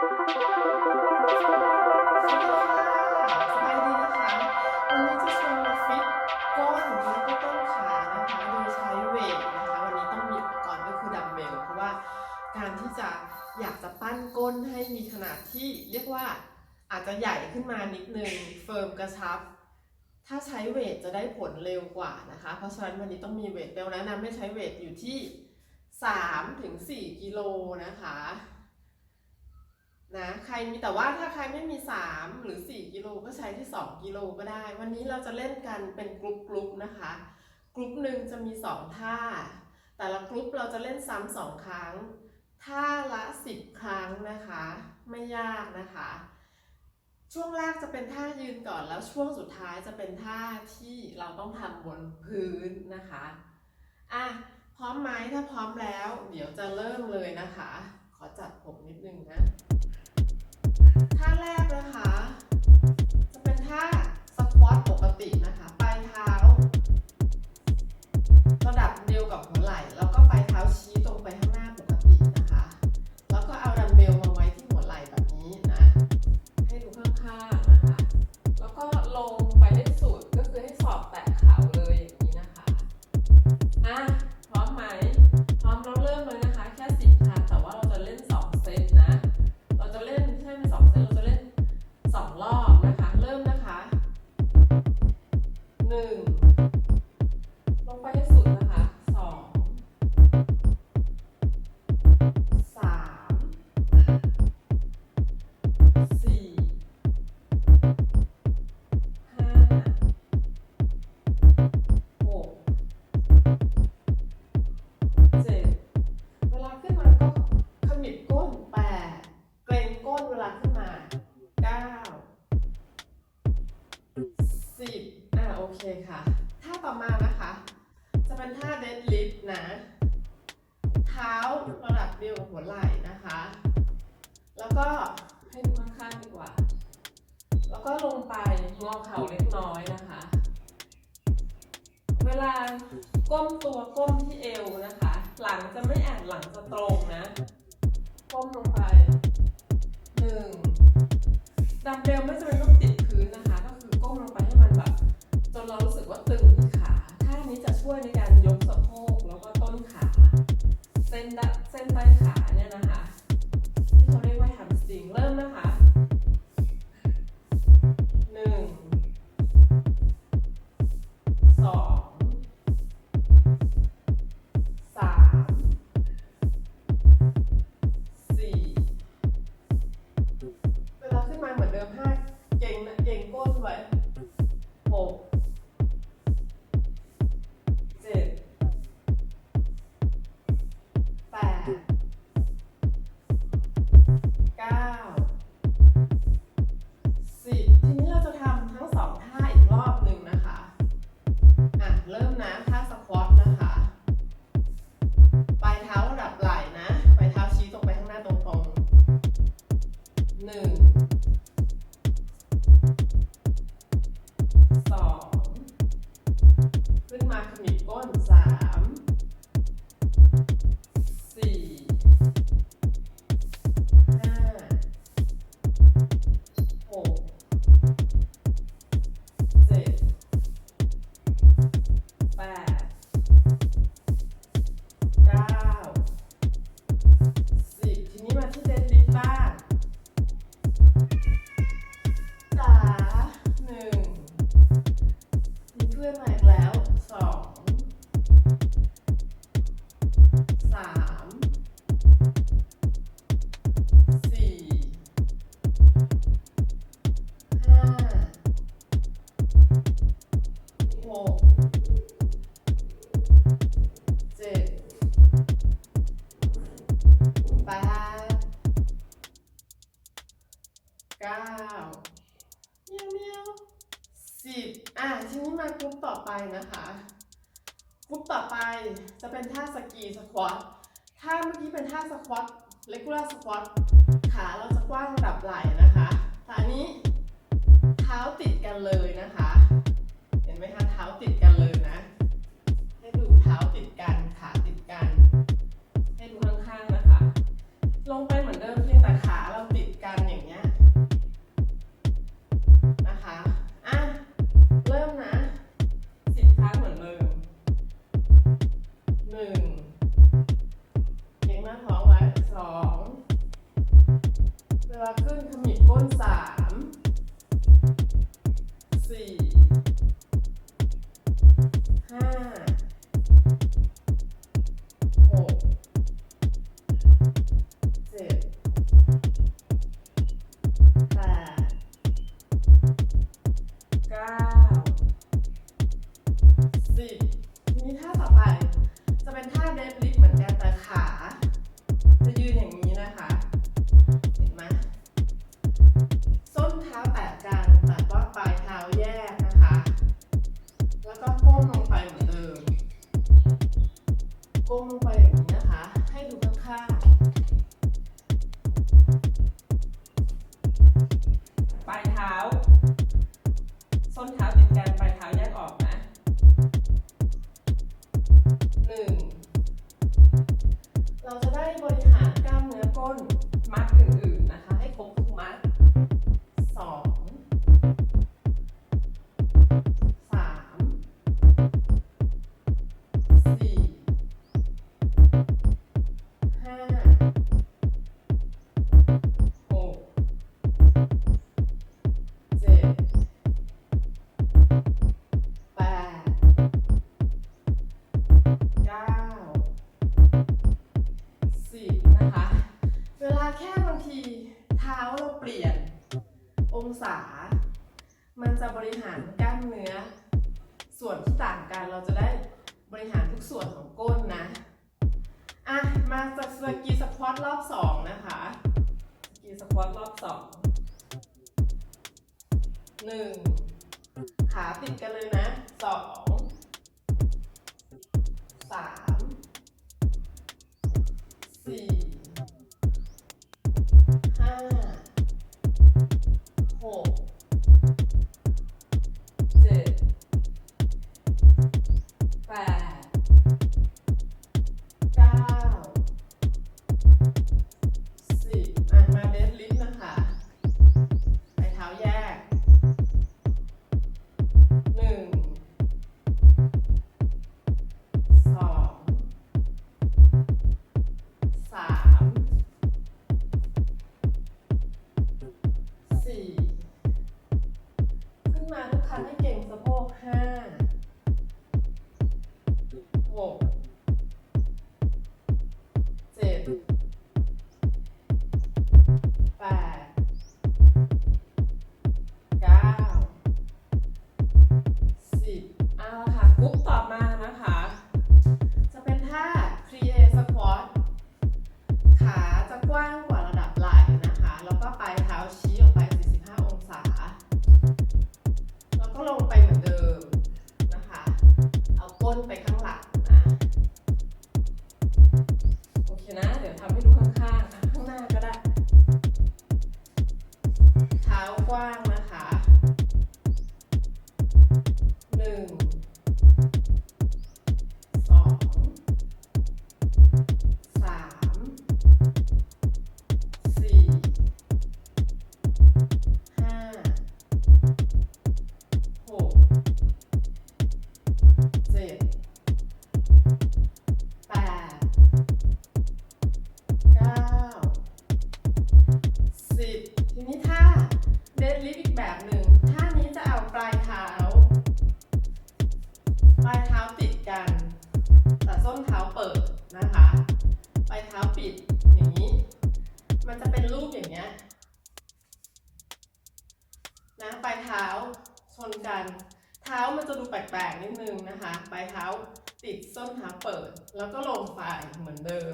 ก้นและก็ต้นขานะคะโดยใช้เวทนะคะวันนี้ต้องมีอุปกรณ์ก็คือดัมเบลเพราะว่าการที่จะอยากจะปั้นก้นให้มีขนาดที่เรียกว่าอาจจะใหญ่ขึ้นมานิดนึงเฟิร์มกระชับ ถ้าใช้เวทจะได้ผลเร็วกว่านะคะ เพราะฉะนั้นวันนี้ต้องมีเวทเบลแนะนำให้ใช้เวทอยู่ที่3ถึง4กิโลนะคะ นะใครมีแต่ว่าถ้าใครไม่มี 3 หรือ 4 กิโลก็ใช้ที่ 2 กิโลก็ได้ วันนี้เราจะเล่นกันเป็นกรุ๊ปกรุ๊ปนะคะ กรุ๊ปหนึ่งจะมี 2 ท่า แต่ละกรุ๊ปเราจะเล่นซ้ำสองครั้ง ท่าละ 10 ครั้งนะคะ ไม่ยากนะคะ ช่วงแรกจะเป็นท่ายืนก่อนแล้วช่วงสุดท้ายจะเป็นท่าที่เราต้องทำบนพื้นนะคะอะพร้อมไหมถ้าพร้อมแล้ว เดี๋ยวจะเริ่มเลยนะคะ ขอจัดผมนิดนึงนะ ท่าแรกนะคะ จะเป็นท่าสควอตปกตินะคะ ปลายเท้า ระดับเดียวกับหัวไหล่ แล้วก็ปลายเท้าชี้ หนึ่งดัมเบลไม่อ จะเป็นท่าสกีสควอตท่าเมื่อกี้เป็นท่าสควอตเลกูล่าสควอตขาเราจะกว้างระดับไหล่นะคะแต่อันนี้เท้าติดกันเลย ก้นนะ อะ มาจากสกีสควอตรอบสองนะคะสกีสควอตรอบสองหนึ่งขาติดกันเลยนะสอง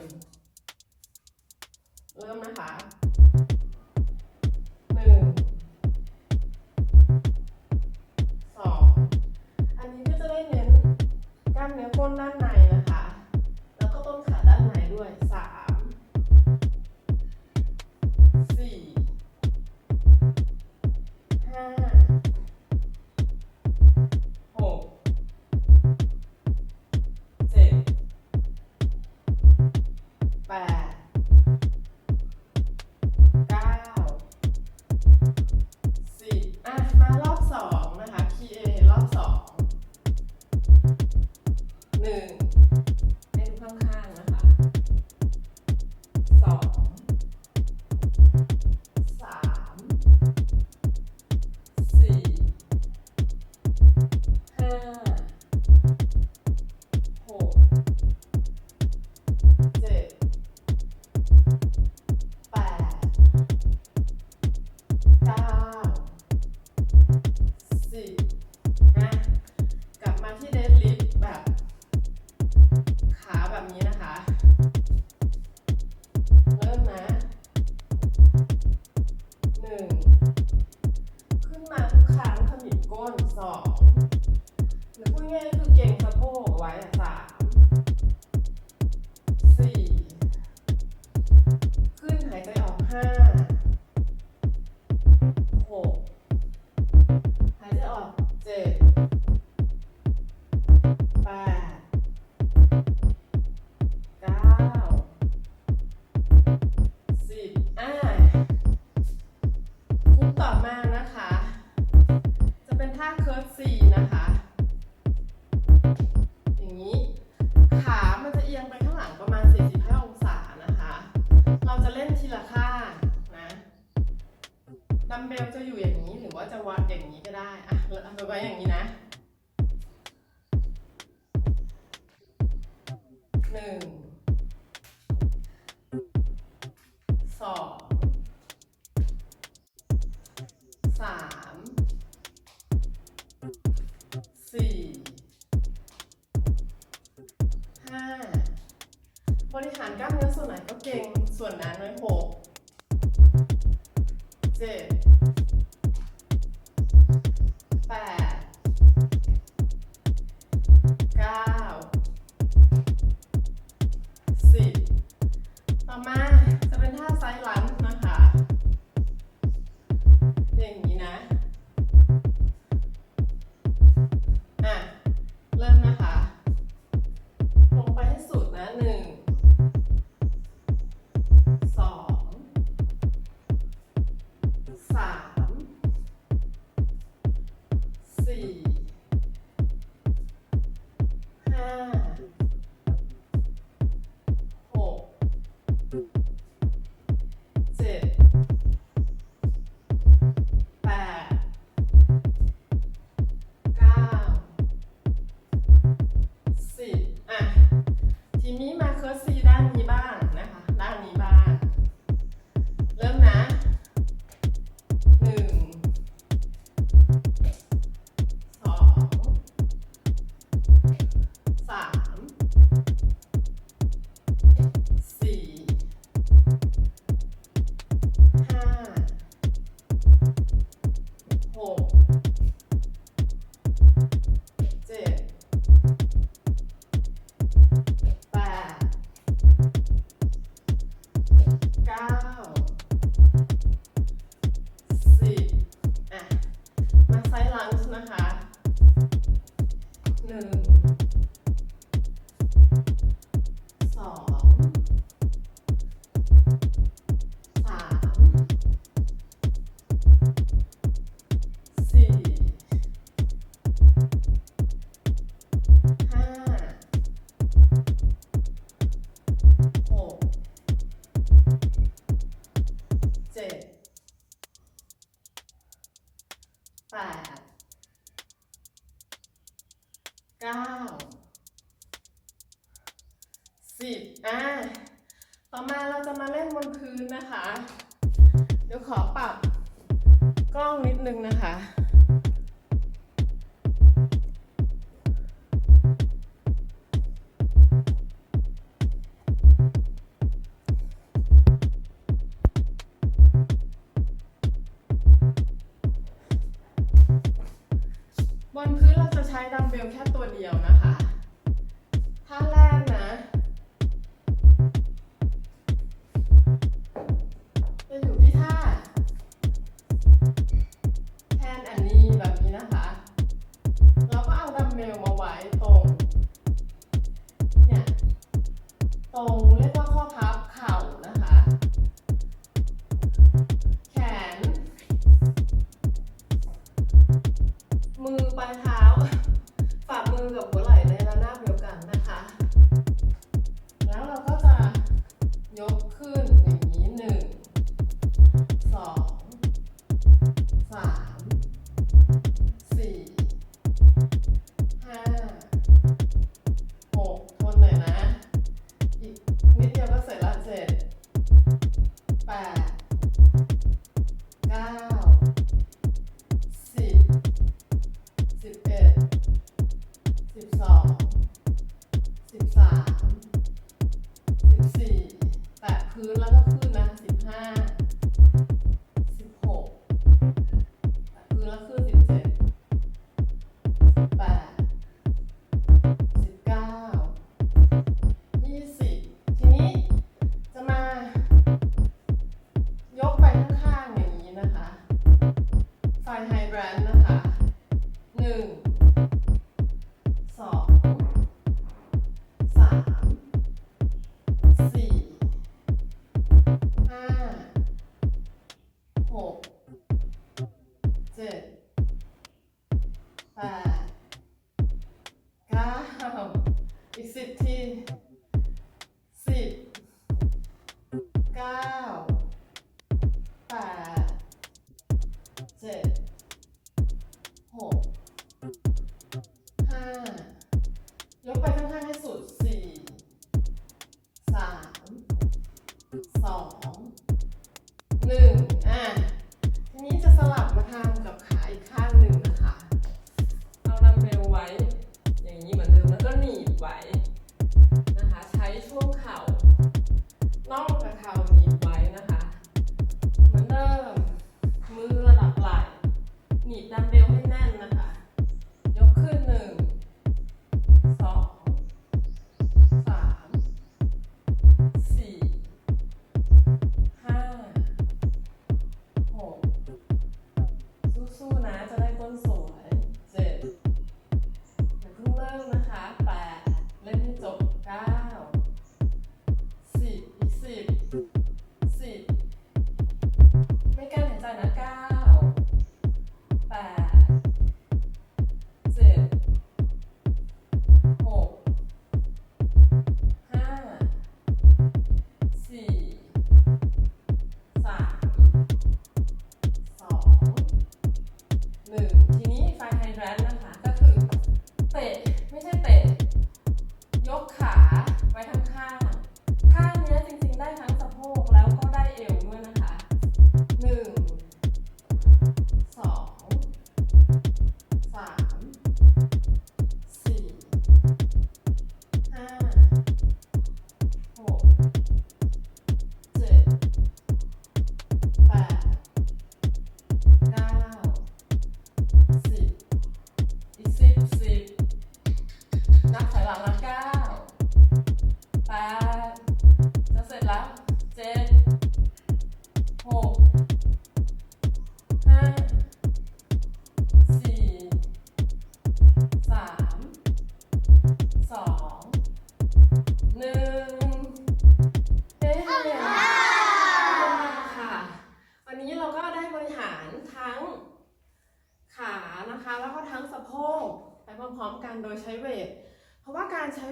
Amen. ท่าเคิร์ฟซีนะคะ อย่างนี้ ขามันจะเอียงไปข้างหลังประมาณ 45 องศานะคะ เราจะเล่นทีละข้างนะดัมเบลจะอยู่อย่างนี้หรือว่าจะวัดอย่างนี้ก็ได้อะเราไว้อย่างนี้นะหนึ่ง บริหารกล้ามเนื้อส่วนไหนก็เก่ง ส่วนนั้นน้อยหกเจ็ด เก้าอีก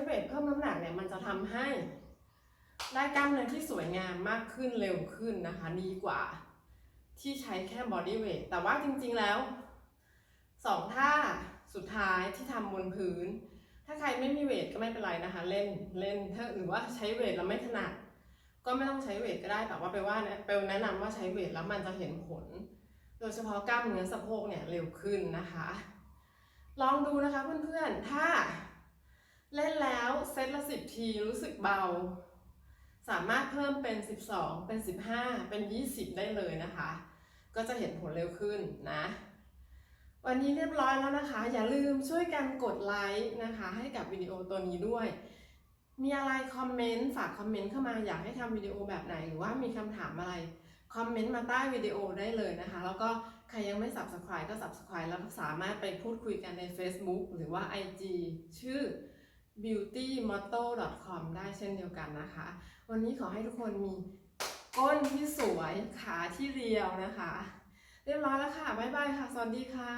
เวทเพิ่มน้ำหนักเนี่ยมันจะทำให้ได้กล้ามเนื้อที่สวยงามมากขึ้นเร็วขึ้นนะคะดีกว่าที่ใช้แค่บอดี้เวทแต่ว่าจริงๆแล้วสองท่าสุดท้ายที่ทำบนพื้น ถ้าใครไม่มีเวทก็ไม่เป็นไรนะคะ เล่นเล่นถ้าหรือว่าใช้เวทแล้วไม่ถนัดก็ไม่ต้องใช้เวทก็ได้แต่ว่าไปว่านะเปลแนะนำว่าใช้เวทแล้วมันจะเห็นผล โดยเฉพาะกล้ามเนื้อสะโพกเนี่ยเร็วขึ้นนะคะ ลองดูนะคะเพื่อนๆถ้า เล่นแล้วเซตละ10ทีรู้สึกเบา สามารถเพิ่มเป็น 12 เป็น 15 เป็น 20 ได้เลยนะคะ ก็จะเห็นผลเร็วขึ้นนะ วันนี้เรียบร้อยแล้วนะคะ อย่าลืมช่วยกันกดไลค์นะคะ ให้กับวิดีโอตัวนี้ด้วย มีอะไรคอมเมนต์ฝากคอมเมนต์เข้ามาอยากให้ทำวิดีโอแบบไหนหรือว่ามีคำถามอะไรคอมเมนต์มาใต้วิดีโอได้เลยนะคะ แล้วก็ใครยังไม่ subscribe ก็ subscribe แล้วสามารถไปพูดคุยกันใน Facebook หรือว่า IG ชื่อ beautymotto.com ได้เช่นเดียวกันนะคะ วันนี้ขอให้ทุกคนมีก้นที่สวยขาที่เรียวนะคะ เรียบร้อยแล้วค่ะ บ๊ายบายค่ะ สวัสดีค่ะ